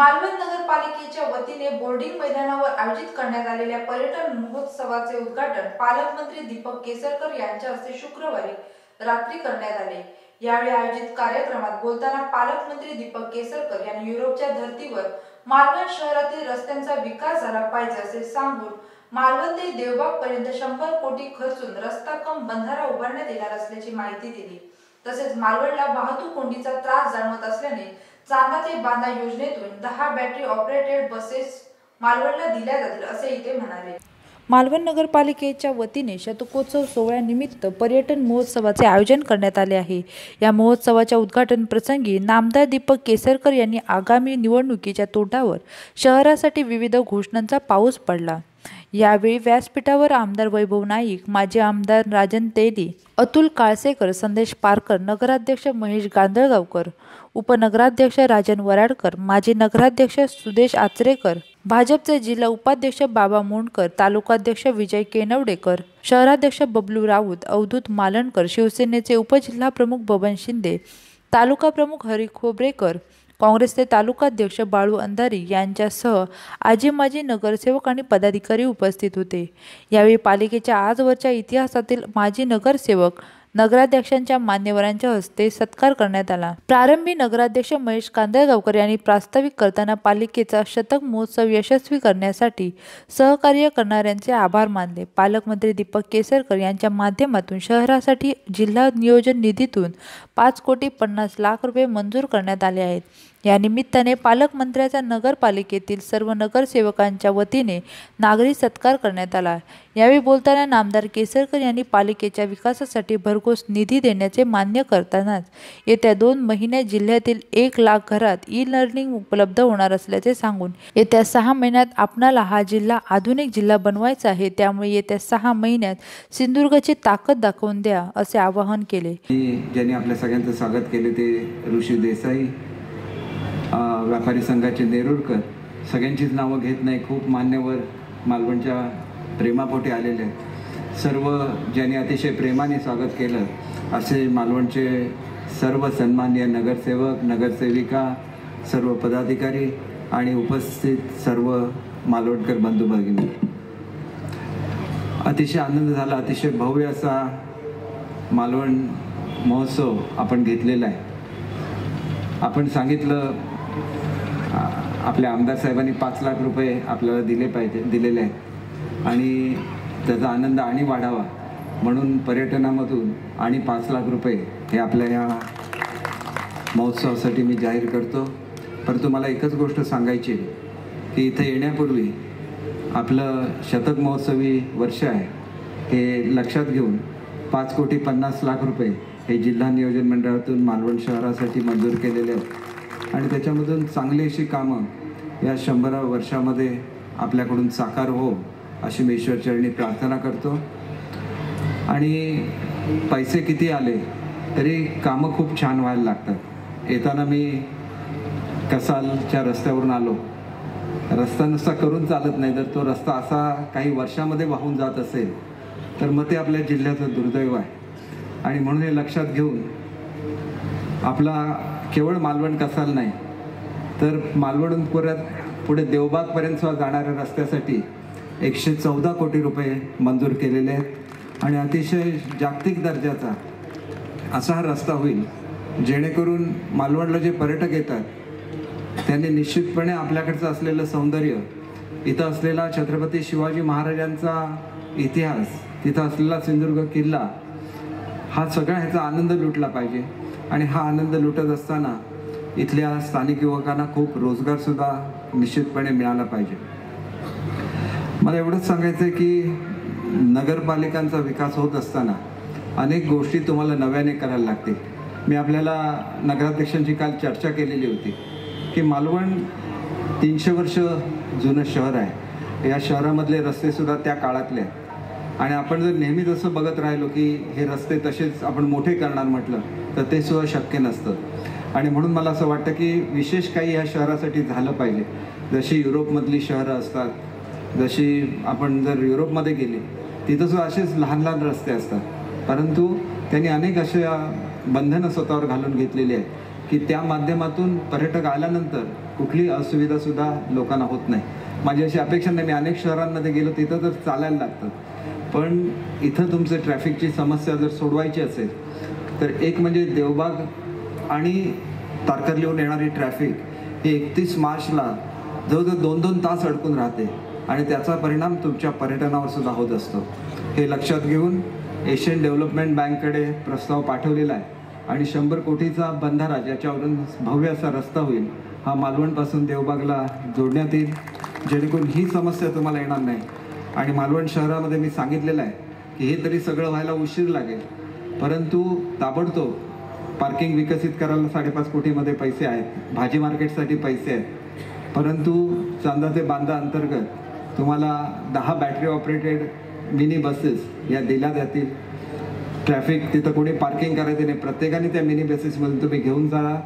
मालवण नगरपालिकेच्या वतीने बोर्डिंग मैदानावर आयोजित करण्यात आलेल्या पर्यटन महोत्सवाचे उद्घाटन पालकमंत्री दीपक केसरकर यांच्या हस्ते शुक्रवारी रात्री करण्यात आले. यावेळी आयोजित कार्यक्रमात बोलताना पालकमंत्री दीपक केसरकर यांनी युरोपच्या धर्तीवर मालवण शहरातील रस्त्यांचा विकास झाला पाहिजे असे सांगून मालवण ते देवबाग पर्यंत शंभर कोटी खर्चून रस्ता कम बंधारा उभारण्यात येणार असल्याची माहिती दिली. तसेच मालवणला वाहतूक कोंडीचा त्रास जाणवत असल्याने चांदा ते बांदा योजनेतून दहा बॅटरी ऑपरेटेड बसेस मालवणला दिल्या जातील असे इथे म्हणाले. मालवण नगरपालिकेच्या वतीने शतकोत्सव सोहळ्यानिमित्त पर्यटन महोत्सवाचे आयोजन करण्यात आले आहे. या महोत्सवाच्या उद्घाटन प्रसंगी नामदार दीपक केसरकर यांनी आगामी निवडणुकीच्या तोंडावर शहरासाठी विविध घोषणांचा पाऊस पडला. यावेळी व्यासपीठावर आमदार वैभव नाईक माजी आमदार राजन तेली अतुल काळसेकर संदेश पारकर नगराध्यक्ष महेश गांधळगावकर उपनगराध्यक्ष राजन वराडकर माजी नगराध्यक्ष सुदेश आचरेकर भाजपचे जिल्हा उपाध्यक्ष बाबा मोंडकर तालुकाध्यक्ष विजय केनवडेकर शहराध्यक्ष बबलू राऊत अवधूत मालणकर शिवसेनेचे उपजिल्हा प्रमुख बबन शिंदे तालुका प्रमुख हरी खोबरेकर काँग्रेसचे तालुकाध्यक्ष बाळू अंधारी यांच्यासह आजी माजी नगरसेवक आणि पदाधिकारी उपस्थित होते. यावेळी पालिकेच्या आजवरच्या इतिहासातील माजी नगरसेवक नगराध्यक्षांच्या मान्यवरांच्या हस्ते सत्कार करण्यात आला. प्रारंभी नगराध्यक्ष महेश कांदळगावकर यांनी प्रास्ताविक करताना पालिकेचा शतक महोत्सव यशस्वी करण्यासाठी सहकार्य करणाऱ्यांचे आभार मानले. पालकमंत्री दीपक केसरकर यांच्या माध्यमातून शहरासाठी जिल्हा नियोजन निधीतून पाच कोटी पन्नास लाख रुपये मंजूर करण्यात आले आहेत. या निमित्ताने पालकमंत्र्याचा नगरपालिकेतील सर्व नगरसेवकांच्या वतीने नागरी सत्कार करण्यात आला. यावेळी बोलताना नामदार केसरकर यांनी पालिकेच्या विकासासाठी भरघोस निधी देण्याचे मान्य करतानाच येत्या दोन महिन्यात जिल्ह्यातील एक लाख घरात ई लर्निंग उपलब्ध होणार असल्याचे सांगून येत्या सहा महिन्यात आपणाला हा जिल्हा आधुनिक जिल्हा बनवायचा आहे त्यामुळे येत्या सहा महिन्यात सिंधुदुर्गची ताकद दाखवून द्या असे आवाहन केले. ज्यांनी आपल्या सगळ्यांचं स्वागत केले ते ऋषी देसाई व्यापारी संघाचे नेरुरकर सगळ्यांचीच नावं घेत नाही खूप मान्यवर मालवणच्या प्रेमापोटी आलेले आहेत. सर्व ज्यांनी अतिशय प्रेमाने स्वागत केलं असे मालवणचे सर्व सन्मान्य नगरसेवक नगरसेविका सर्व पदाधिकारी आणि उपस्थित सर्व मालवणकर बंधू भगिनी. अतिशय आनंद झाला अतिशय भव्य असा मालवण महोत्सव आपण घेतलेला आहे. आपण सांगितलं आपल्या आमदार साहेबांनी पाच लाख रुपये आपल्याला दिले पाहिजे दिलेले आहेत. आणि त्याचा आनंद आणि वाढावा म्हणून पर्यटनामधून आणि पाच लाख रुपये हे आपल्या या महोत्सवासाठी मी जाहीर करतो. परंतु मला एकच गोष्ट सांगायची की इथं येण्यापूर्वी आपलं शतक महोत्सवी वर्ष आहे. हे लक्षात घेऊन पाच कोटी पन्नास लाख रुपये हे जिल्हा नियोजन मंडळातून मालवण शहरासाठी मंजूर केलेले आहेत. आणि त्याच्यामधून चांगली अशी कामं या शंभरा वर्षामध्ये आपल्याकडून साकार हो अशी मी ईश्वरचरणी प्रार्थना करतो. आणि पैसे किती आले तरी कामं खूप छान व्हायला लागतात. येताना मी कसालच्या रस्त्यावरून आलो. रस्ता नुसता करून चालत नाही तर तो रस्ता असा काही वर्षामध्ये वाहून जात असेल तर मग ते आपल्या जिल्ह्याचं दुर्दैव आहे. आणि म्हणून हे लक्षात घेऊन आपला केवळ मालवण कसाल नाही तर मालवण परत पुढे देवबागपर्यंत सुद्धा जाणाऱ्या रस्त्यासाठी एकशे चौदा कोटी रुपये मंजूर केलेले आहेत. आणि अतिशय जागतिक दर्जाचा असा हा रस्ता होईल जेणेकरून मालवणला जे पर्यटक येतात त्यांनी निश्चितपणे आपल्याकडचं असलेलं सौंदर्य इथं असलेला छत्रपती शिवाजी महाराजांचा इतिहास तिथं असलेला सिंधुदुर्ग किल्ला हा सगळा ह्याचा आनंद लुटला पाहिजे. आणि हा आनंद लुटत असताना इथल्या स्थानिक युवकांना खूप रोजगारसुद्धा निश्चितपणे मिळाला पाहिजे. मला एवढंच सांगायचं आहे की नगरपालिकांचा विकास होत असताना अनेक गोष्टी तुम्हाला नव्याने करायला लागतील. मी आपल्याला नगराध्यक्षांची काल चर्चा केलेली होती की मालवण तीनशे वर्ष जुनं शहर आहे. या शहरामधले रस्तेसुद्धा त्या काळातले आहेत. आणि आपण जर नेहमीच असं बघत राहिलो की हे रस्ते तसेच आपण मोठे करणार म्हटलं तर ते सुद्धा शक्य नसतं. आणि म्हणून मला असं वाटतं की विशेष काही ह्या शहरासाठी झालं पाहिजे. जशी युरोपमधली शहरं असतात जशी आपण जर युरोपमध्ये गेले तिथं सुद्धा असेच लहान लहान रस्ते असतात. परंतु त्यांनी अनेक अशा बंधनं स्वतःवर घालून घेतलेली आहेत की त्या माध्यमातून पर्यटक आल्यानंतर कुठली असुविधासुद्धा लोकांना होत नाही. माझी अशी अपेक्षा नाही मी अनेक शहरांमध्ये गेलो तिथं तर चालायला लागतं. पण इथं तुमचं ट्रॅफिकची समस्या जर सोडवायची असेल तर एक म्हणजे देवबाग आणि तारकर्लीहून येणारी ट्रॅफिक ही एकतीस मार्चला जवळजवळ दोन दोन तास अडकून राहते आणि त्याचा परिणाम तुमच्या पर्यटनावर सुद्धा होत असतो. हे लक्षात घेऊन एशियन डेव्हलपमेंट बँककडे प्रस्ताव पाठवलेला आहे आणि शंभर कोटीचा बंधारा ज्याच्यावरून भव्य असा रस्ता होईल हा मालवणपासून देवबागला जोडण्यात येईल. जेणेकरून ही समस्या तुम्हाला येणार नाही. आणि मालवण शहरामध्ये मी सांगितलेलं आहे की हे तरी सगळं व्हायला उशीर लागेल. परंतु ताबडतोब पार्किंग विकसित करायला साडेपाच कोटीमध्ये पैसे आहेत. भाजी मार्केटसाठी पैसे आहेत. परंतु चांदा ते बांदा अंतर्गत तुम्हाला दहा बॅटरी ऑपरेटेड मिनी बसेस या दिल्या जातील. ट्रॅफिक तिथं कोणी पार्किंग करायचं नाही. प्रत्येकाने त्या मिनी बसेसमधून तुम्ही घेऊन जा.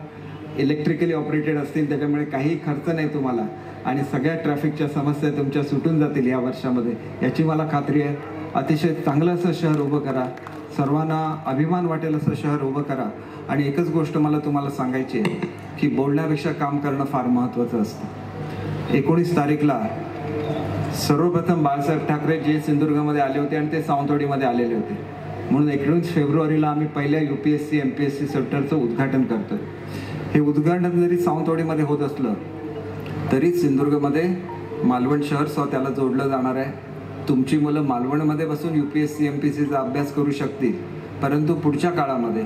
इलेक्ट्रिकली ऑपरेटेड असतील त्याच्यामुळे काही खर्च नाही तुम्हाला. आणि सगळ्या ट्रॅफिकच्या समस्या तुमच्या सुटून जातील या वर्षामध्ये. याची मला खात्री आहे. अतिशय चांगलं असं शहर उभं करा. सर्वांना अभिमान वाटेल असं शहर उभं करा. आणि एकच गोष्ट मला तुम्हाला सांगायची आहे की बोलण्यापेक्षा काम करणं फार महत्त्वाचं असतं. एकोणीस तारीखला सर्वप्रथम बाळासाहेब ठाकरे जे सिंधुदुर्गमध्ये आले होते आणि ते सावंतवाडीमध्ये आलेले होते. म्हणून एकोणीस फेब्रुवारीला आम्ही पहिल्या U P S C M P S C सेंटरचं उद्घाटन करतो हे उद्घाटन जरी सावंतवाडीमध्ये होत असलं तरी सिंधुदुर्गमध्ये मालवण शहर सह त्याला जोडलं जाणार आहे. तुमची मुलं मालवणमध्ये बसून U P S C M P सीचा अभ्यास करू शकतील. परंतु पुढच्या काळामध्ये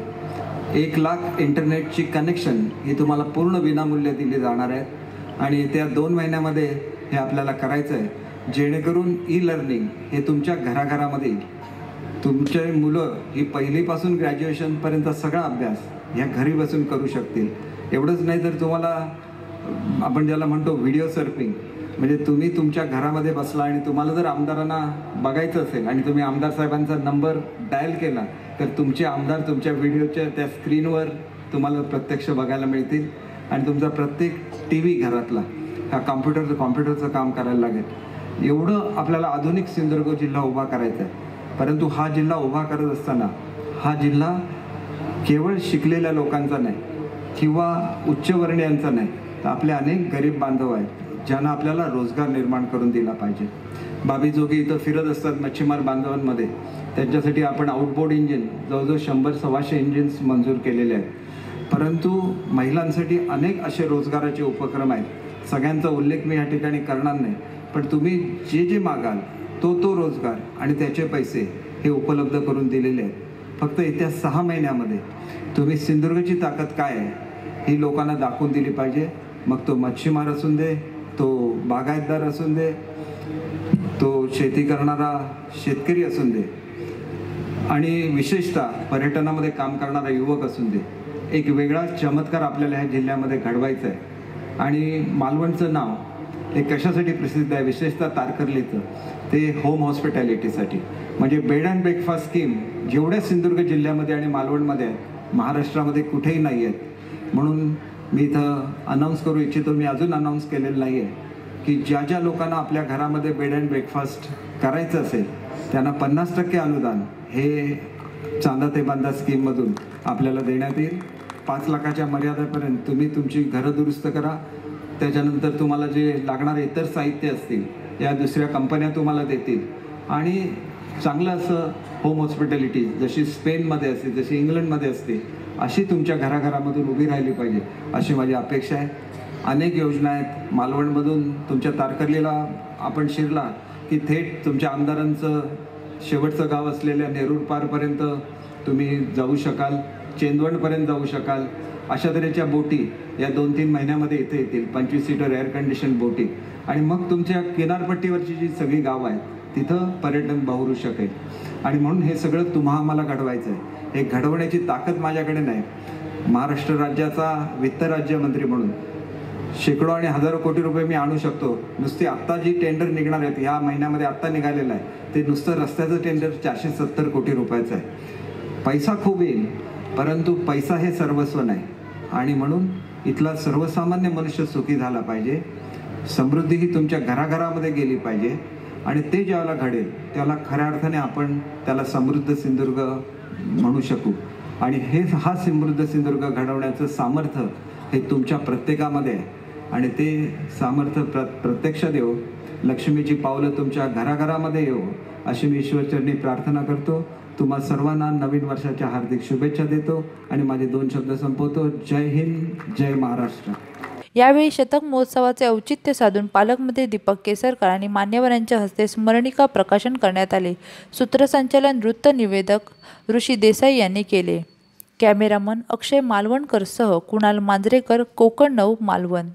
एक लाख इंटरनेटची कनेक्शन ही तुम्हाला पूर्ण विनामूल्य दिली जाणार आहेत आणि त्या दोन महिन्यामध्ये हे आपल्याला करायचं आहे. जेणेकरून ई लर्निंग हे तुमच्या घराघरामध्ये येईल तुमचे मुलं ही पहिलीपासून ग्रॅज्युएशनपर्यंत सगळा अभ्यास ह्या घरी बसून करू शकतील. एवढंच नाही तर तुम्हाला आपण ज्याला म्हणतो व्हिडिओ सर्फिंग म्हणजे तुम्ही तुमच्या घरामध्ये बसला आणि तुम्हाला जर आमदारांना बघायचं असेल आणि तुम्ही आमदार साहेबांचा नंबर डायल केला तर तुमचे आमदार तुमच्या व्हिडिओच्या त्या स्क्रीनवर तुम्हाला प्रत्यक्ष बघायला मिळतील. आणि तुमचा प्रत्येक टी व्ही घरातला हा कॉम्प्युटरचं कॉम्प्युटरचं काम करायला लागेल. एवढं आपल्याला आधुनिक सिंधुदुर्ग जिल्हा उभा करायचा आहे. परंतु हा जिल्हा उभा करत असताना हा जिल्हा केवळ शिकलेल्या लोकांचा नाही किंवा उच्चवर्णीयांचा नाही. तर आपले अनेक गरीब बांधव आहेत ज्यांना आपल्याला रोजगार निर्माण करून दिला पाहिजे. बाबी जोगी इथं फिरत असतात मच्छीमार बांधवांमध्ये. त्यांच्यासाठी आपण आउटबोर्ड इंजिन जवळजवळ शंभर सव्वाशे इंजिन्स मंजूर केलेले आहेत. परंतु महिलांसाठी अनेक असे रोजगाराचे उपक्रम आहेत. सगळ्यांचा उल्लेख मी या ठिकाणी करणार नाही. पण तुम्ही जे जे मागाल तो तो रोजगार आणि त्याचे पैसे हे उपलब्ध करून दिलेले आहेत. फक्त येत्या सहा महिन्यामध्ये तुम्ही सिंधुदुर्गची ताकद काय आहे ही लोकांना दाखवून दिली पाहिजे. मग तो मच्छीमार असून दे तो बागायतदार असून दे तो शेती करणारा शेतकरी असून दे आणि विशेषतः पर्यटनामध्ये काम करणारा युवक असून दे एक वेगळा चमत्कार आपल्याला ह्या जिल्ह्यामध्ये घडवायचा आहे. आणि मालवणचं नाव हे कशासाठी प्रसिद्ध आहे? विशेषतः तारकर्लीचं. ते होम हॉस्पिटॅलिटीसाठी म्हणजे बेड अँड ब्रेकफास्ट स्कीम जेवढ्या सिंधुदुर्ग जिल्ह्यामध्ये आणि मालवणमध्ये आहेत महाराष्ट्रामध्ये कुठेही नाही आहेत. म्हणून मी इथं अनाऊन्स करू इच्छितो मी अजून अनाऊन्स केलेलं नाही आहे की ज्या ज्या लोकांना आपल्या घरामध्ये बेड अँड ब्रेकफास्ट करायचं असेल त्यांना पन्नास टक्के अनुदान हे चांदा ते बांधा स्कीममधून आपल्याला देण्यात येईल. पाच लाखाच्या मर्यादेपर्यंत तुम्ही तुमची घरं दुरुस्त करा. त्याच्यानंतर तुम्हाला जे लागणारे इतर साहित्य असतील या दुसऱ्या कंपन्या तुम्हाला देतील. आणि चांगलं असं होम हॉस्पिटॅलिटी जशी स्पेनमध्ये असते जशी इंग्लंडमध्ये असते अशी तुमच्या घराघरामधून उभी राहिली पाहिजे अशी माझी अपेक्षा आहे. अनेक योजना आहेत. मालवणमधून तुमच्या तारकर्लीला आपण शिरला की थेट तुमच्या आमदारांचं शेवटचं गाव असलेल्या नेरूर पारपर्यंत तुम्ही जाऊ शकाल चेंदवणपर्यंत जाऊ शकाल. अशा तऱ्हेच्या बोटी या दोन तीन महिन्यामध्ये इथे येतील पंचवीस सीटर एअर कंडिशन बोटी. आणि मग तुमच्या किनारपट्टीवरची जी सगळी गावं आहेत तिथं पर्यटन बावरू शकेल. आणि म्हणून हे सगळं तुम्हा आम्हाला घडवायचं आहे हे घडवण्याची ताकद माझ्याकडे नाही. महाराष्ट्र राज्याचा वित्त राज्यमंत्री म्हणून शेकडो आणि हजारो कोटी रुपये मी आणू शकतो. नुसती आत्ता जी टेंडर निघणार आहेत ह्या महिन्यामध्ये आत्ता निघालेलं आहे ते नुसतं रस्त्याचं टेंडर चारशे सत्तर कोटी रुपयाचं आहे. पैसा खूप येईल परंतु पैसा हे सर्वस्व नाही. आणि म्हणून इथला सर्वसामान्य मनुष्य सुखी झाला पाहिजे. समृद्धी ही तुमच्या घराघरामध्ये गेली पाहिजे. आणि ते ज्याला घडेल त्याला खऱ्या अर्थाने आपण त्याला समृद्ध सिंधुदुर्ग म्हणू शकू. आणि हे हा समृद्ध सिंधुदुर्ग घडवण्याचं सामर्थ्य हे तुमच्या प्रत्येकामध्ये आहे. आणि ते सामर्थ्य प्र प्रत्यक्ष देऊ लक्ष्मीची पावलं तुमच्या घराघरामध्ये येऊ अशी मी ईश्वरचरणी प्रार्थना करतो. तुम्हा सर्वांना नवीन वर्षाच्या हार्दिक शुभेच्छा देतो. आणि माझे दोन शब्द संपवतो. जय हिंद जय महाराष्ट्र. यावेळी शतक महोत्सवाचे औचित्य साधून पालकमध्ये दीपक केसरकर आणि मान्यवरांच्या हस्ते स्मरणिका प्रकाशन करण्यात आले. सूत्रसंचालन वृत्त निवेदक ऋषी देसाई यांनी केले. कॅमेरामन अक्षय मालवणकरसह कुणाल मांजरेकर कोकण नऊ मालवण.